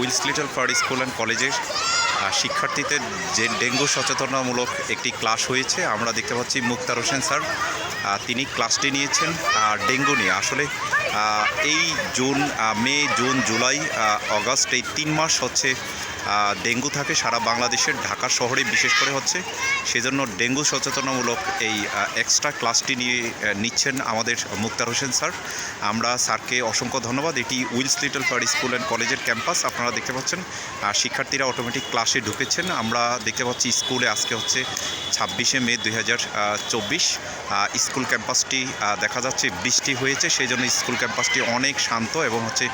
Wills little flower school and কলেজের শিক্ষার্থীদের যে ডেঙ্গু সচেতনামূলক একটি ক্লাস হয়েছে, আমরা দেখতে পাচ্ছি মুক্তার হোসেন স্যার তিনি ক্লাসটি নিয়েছেন ডেঙ্গু নিয়ে। আসলে এই June May, June, July August এই তিন মাস হচ্ছে ডেঙ্গু থাকে সারা বাংলাদেশের ঢাকা শহরে, বিশেষ করে হচ্ছে সেজন্য ডেঙ্গু সচেতনামূলক এই এক্সট্রা ক্লাসটি নিয়ে নিচ্ছেন আমাদের মুক্তার হোসেন স্যার। আমরা স্যারকে অসংখ্য ধন্যবাদ। এটি Wills little flower school and কলেজের ক্যাম্পাস, আপনারা দেখতে পাচ্ছেন। আর শিক্ষার্থীরা অটোমেটিক ক্লাসে ঢুকেছেন। আমরা দেখতে পাচ্ছি স্কুলে আজকে হচ্ছে ছাব্বিশে মে দুই হাজার চব্বিশ স্কুল ক্যাম্পাসটি দেখা যাচ্ছে বৃষ্টি হয়েছে সেই জন্য স্কুল ক্যাম্পাসটি অনেক শান্ত এবং হচ্ছে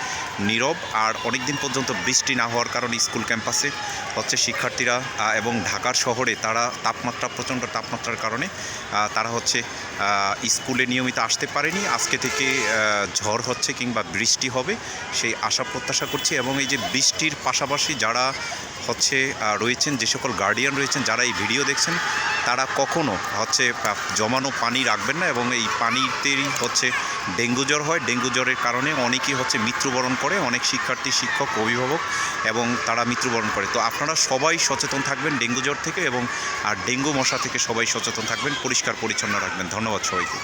নীরব, আর অনেক দিন পর্যন্ত বৃষ্টি না হওয়ার কারণে স্কুল ক্যাম্পাসে হচ্ছে শিক্ষার্থীরা এবং ঢাকার শহরে তারা তাপমাত্রা, প্রচণ্ড তাপমাত্রার কারণে তারা হচ্ছে স্কুলে নিয়মিত আসতে পারেনি। আজকে থেকে ঝড় হচ্ছে কিংবা বৃষ্টি হবে সেই আশা প্রত্যাশা করছি এবং এই যে বৃষ্টির পাশাপাশি যারা হচ্ছে রয়েছেন, যে সকল গার্ডিয়ান রয়েছেন, যারা এই ভিডিও দেখছেন তারা কখনো হচ্ছে জমানো পানি রাখবেন না এবং এই পানিতেই হচ্ছে ডেঙ্গু জ্বর হয়। ডেঙ্গু জ্বরের কারণে অনেকেই হচ্ছে মৃত্যুবরণ করে, অনেক শিক্ষার্থী, শিক্ষক, অভিভাবক এবং তারা মৃত্যুবরণ করে। তো আপনারা সবাই সচেতন থাকবেন ডেঙ্গু জ্বর থেকে এবং, আর ডেঙ্গু মশা থেকে সবাই সচেতন থাকবেন, পরিষ্কার পরিচ্ছন্ন রাখবেন। ধন্যবাদ সবাইকে।